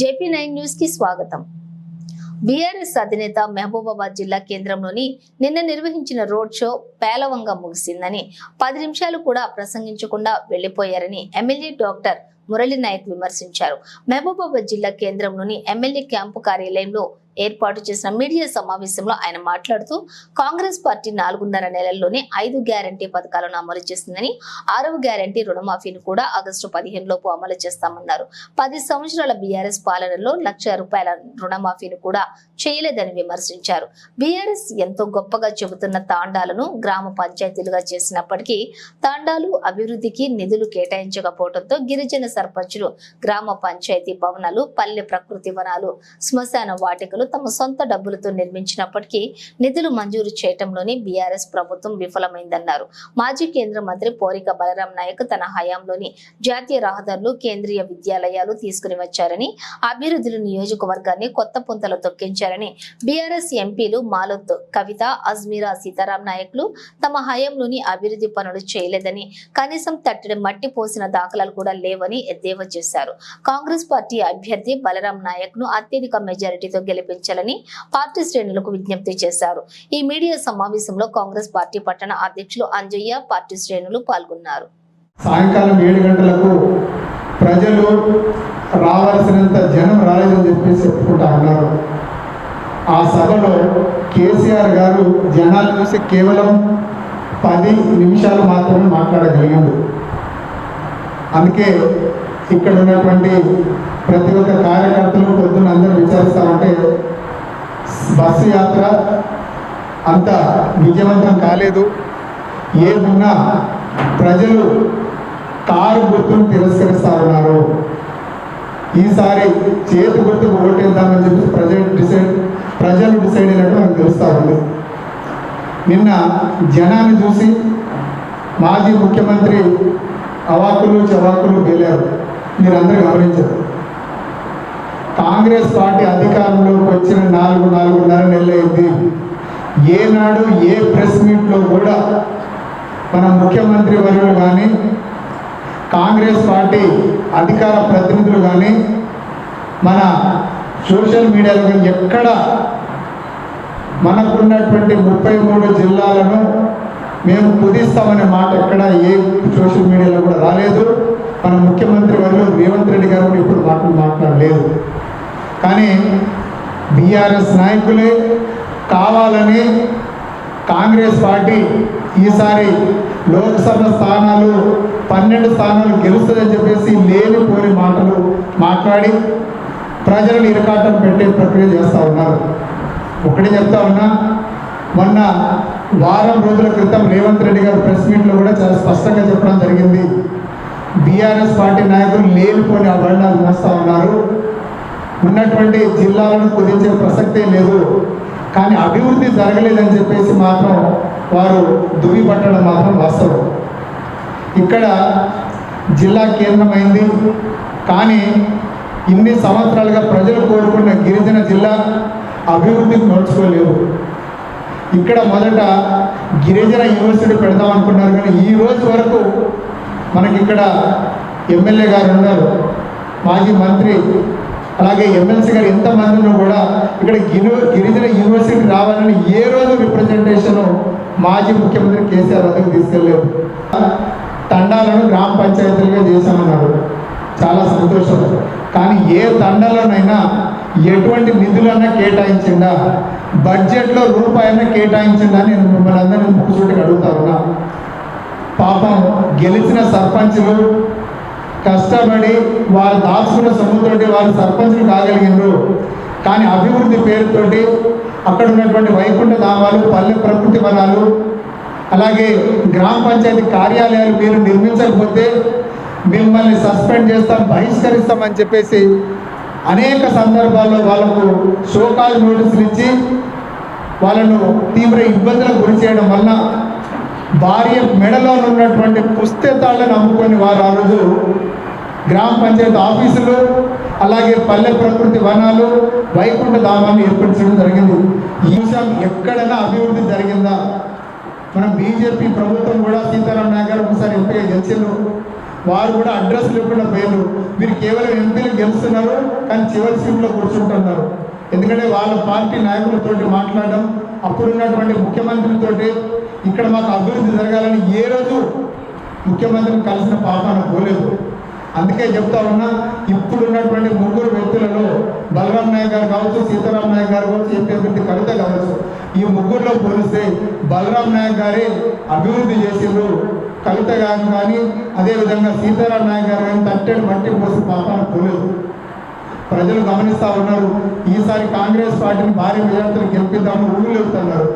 JP nine న్యూస్కి స్వాగతం. BRS అధినేత మహబూబాబాద్ జిల్లా కేంద్రంలోని నిన్న నిర్వహించిన రోడ్ షో పేలవంగా ముగిసిందని పది నిమిషాలు కూడా ప్రసంగించకుండా వెళ్ళిపోయారని ఎమ్మెల్యే డాక్టర్ మురళీ నాయక్ విమర్శించారు. మహబూబాబాద్ జిల్లా కేంద్రంలోని ఎమ్మెల్యే క్యాంపు కార్యాలయంలో ఏర్పాటు చేసిన మీడియా సమావేశంలో ఆయన మాట్లాడుతూ కాంగ్రెస్ పార్టీ నాలుగున్నర నెలల్లోనే ఐదు గ్యారంటీ పథకాలను అమలు చేసిందని ఆరవ గ్యారంటీ రుణమాఫీని కూడా ఆగస్టు పదిహేను లోపు అమలు చేస్తామన్నారు. పది సంవత్సరాల బీఆర్ఎస్ పాలనలో లక్ష రూపాయల రుణమాఫీని కూడా చేయలేదని విమర్శించారు. బీఆర్ఎస్ ఎంతో గొప్పగా చెబుతున్న తాండాలను గ్రామ పంచాయతీలుగా చేసినప్పటికీ తాండాలు అభివృద్ధికి నిధులు కేటాయించకపోవడంతో గిరిజన సర్పంచులు గ్రామ పంచాయతీ భవనాలు పల్లె ప్రకృతి వనాలు శ్మశాన వాటికలు తమ సొంత డబ్బులతో నిర్మించినప్పటికీ నిధులు మంజూరు చేయటంలోని బీఆర్ఎస్ ప్రభుత్వం విఫలమైందన్నారు. మాజీ కేంద్ర మంత్రి పోరిక బలరాం నాయక్ తన హయాంలోని జాతీయ రహదారులు కేంద్రీయ విద్యాలయాలు తీసుకుని వచ్చారని అభివృద్ధులు నియోజకవర్గాన్ని కొత్త పుంతలు తొక్కించారని బీఆర్ఎస్ ఎంపీలు మాలోత్ కవిత అజ్మీరా సీతారాం నాయకులు తమ హయాంలోని అభివృద్ధి పనులు చేయలేదని కనీసం తట్టడి మట్టి పోసిన దాఖలాలు కూడా లేవని ఎద్దేవా చేశారు. కాంగ్రెస్ పార్టీ అభ్యర్థి బలరాం నాయక్ను అత్యధిక మెజారిటీతో గెలిపించారు. గెలిపించాలని పార్టీ శ్రేణులకు విజ్ఞప్తి చేశారు. ఈ మీడియా సమావేశంలో కాంగ్రెస్ పార్టీ పట్టణ అధ్యక్షులు అంజయ్య పార్టీ శ్రేణులు పాల్గొన్నారు. సాయంకాలం ఏడు గంటలకు ప్రజలు రావాల్సినంత జనం రాలేదని చెప్పేసి చెప్పుకుంటా ఉన్నారు. ఆ సభలో కేసీఆర్ గారు జనాలు చూసి కేవలం పది నిమిషాలు మాత్రమే మాట్లాడగలిగాడు అందుకే ఇక్కడ ఉన్నటువంటి ప్రతి ఒక్క కార్యకర్తలు పొద్దున్న అందరూ విచారిస్తామంటే బస్సు యాత్ర అంత విజయవంతం కాలేదు. ఏమున్నా ప్రజలు కారు గుర్తును తిరస్కరిస్తా ఉన్నారు ఈసారి చేతి గుర్తుకు ఓటేద్దామని చెప్పి ప్రజలు డిసైడ్ ప్రజలు డిసైడ్ అయినట్టు మనకు తెలుస్తూ ఉంది. నిన్న జనాన్ని చూసి మాజీ ముఖ్యమంత్రి అవాకులు చవాకులు వెళ్ళారు మీరందరూ గమనించారు. కాంగ్రెస్ పార్టీ అధికారంలోకి వచ్చిన నాలుగు నాలుగున్నర నెలలైంది. ఏనాడు ఏ ప్రెస్ మీట్లో కూడా మన ముఖ్యమంత్రి వర్యులు కానీ కాంగ్రెస్ పార్టీ అధికార ప్రతినిధులు కానీ మన సోషల్ మీడియాలో కానీ ఎక్కడ మనకున్నటువంటి ముప్పై మూడు జిల్లాలను మేము కుదిస్తామనే మాట ఎక్కడ ఏ సోషల్ మీడియాలో కూడా రాలేదు. మన ముఖ్యమంత్రి వర్యులు రేవంత్ రెడ్డి గారు కూడా ఇప్పుడు మాటలు మాట్లాడలేదు. కానీ బీఆర్ఎస్ నాయకులే కావాలని కాంగ్రెస్ పార్టీ ఈసారి లోక్సభ స్థానాలు పన్నెండు స్థానాలు గెలుస్తుందని చెప్పేసి లేనిపోని మాటలు మాట్లాడి ప్రజలను ఇరకాటం పెట్టే ప్రక్రియ చేస్తూ ఉన్నారు. ఒకటి చెప్తా ఉన్నా మొన్న వారం రోజుల క్రితం రేవంత్ రెడ్డి గారు ప్రెస్ మీట్లో కూడా చాలా స్పష్టంగా చెప్పడం జరిగింది. బీఆర్ఎస్ పార్టీ నాయకులు లేనిపోని అభరణాలు మోస్తూ ఉన్నారు. ఉన్నటువంటి జిల్లాలను కుదించే ప్రసక్తే లేదు. కానీ అభివృద్ధి జరగలేదని చెప్పేసి మాత్రం వారు దువ్విపట్టడం మాత్రం వాస్తవం. ఇక్కడ జిల్లా కేంద్రమైంది. కానీ ఇన్ని సంవత్సరాలుగా ప్రజలు కోరుకున్న గిరిజన జిల్లా అభివృద్ధికి నడుచుకోలేవు ఇక్కడ మొదట గిరిజన యూనివర్సిటీ పెడదాం అనుకున్నారు. కానీ ఈ రోజు వరకు మనకి ఇక్కడ ఎమ్మెల్యే గారు ఉన్నారు. మాజీ మంత్రి అలాగే ఎమ్మెల్సీ గారు ఎంతమందిని కూడా ఇక్కడ గిరి గిరిజన యూనివర్సిటీ రావాలని ఏ రోజు రిప్రజెంటేషన్ మాజీ ముఖ్యమంత్రి కేసీఆర్ వద్దకు తీసుకెళ్ళలేదు. తండాలను గ్రామ పంచాయతీలుగా చేశామన్నారు. చాలా సంతోషం. కానీ ఏ తండాలోనైనా ఎటువంటి నిధులన్నా కేటాయించిందా? బడ్జెట్లో రూపాయన్నా కేటాయించిందా అని నేను మిమ్మల్ని అందరినీ ముక్కుసూటికి అడుగుతా పాపం గెలిచిన సర్పంచ్లు కష్టపడి వారు దాచుకున్న సొమ్ముతోటి వారు సర్పంచులు కాగలిగినారు. కానీ అభివృద్ధి పేరుతోటి అక్కడ ఉన్నటువంటి వైకుంఠ ధామాలు పల్లె ప్రకృతి వనాలు అలాగే గ్రామ పంచాయతీ కార్యాలయాలు మీరు నిర్మించకపోతే మిమ్మల్ని సస్పెండ్ చేస్తాం బహిష్కరిస్తామని చెప్పేసి అనేక సందర్భాల్లో వాళ్ళకు షోకాల్ నోటీసులు ఇచ్చి వాళ్ళను తీవ్ర ఇబ్బందులకు గురి చేయడం వలన భార్య మెడలో ఉన్నటువంటి పుస్తకాలను అమ్ముకొని వారు ఆ రోజు గ్రామ పంచాయతీ ఆఫీసులు అలాగే పల్లె ప్రకృతి వనాలు వైకుంఠ ధామాన్ని ఏర్పరచడం జరిగింది. ఈ విషయం ఎక్కడైనా అభివృద్ధి జరిగిందా? మన బీజేపీ ప్రభుత్వం కూడా సీతారాం నాయక్ ఒకసారి ఎంపీగా గెలిచారు వారు కూడా అడ్రస్ లేకుండా పోయారు మీరు కేవలం ఎంపీలు గెలుస్తున్నారు కానీ చివరి సీట్లో కూర్చుంటున్నారు. ఎందుకంటే వాళ్ళ పార్టీ నాయకులతోటి మాట్లాడడం అప్పుడున్నటువంటి ముఖ్యమంత్రితోటి ఇక్కడ మాకు అభివృద్ధి జరగాలని ఏ రోజు ముఖ్యమంత్రిని కలిసిన పాపాన పోలేదు. అందుకే చెప్తా ఉన్నా ఇప్పుడున్నటువంటి ముగ్గురు వ్యక్తులలో బలరాం నాయక్ గారు కావచ్చు సీతారాం నాయక్ గారు కావచ్చు చెప్పేటువంటి కవిత కావచ్చు ఈ ముగ్గురులో పోలిస్తే బలరాం నాయక్ గారే అభివృద్ధి చేసిండ్రు. కవిత గారు కానీ అదేవిధంగా సీతారాం నాయక్ గారు కానీ తట్టెడు మట్టి పోసి పాపాన పోలేదు. ప్రజలు గమనిస్తూ ఉన్నారు ఈసారి కాంగ్రెస్ పార్టీని భారీ మెజార్టీలు గెలిపిద్దామని ఊళ్ళు వెళ్తున్నారు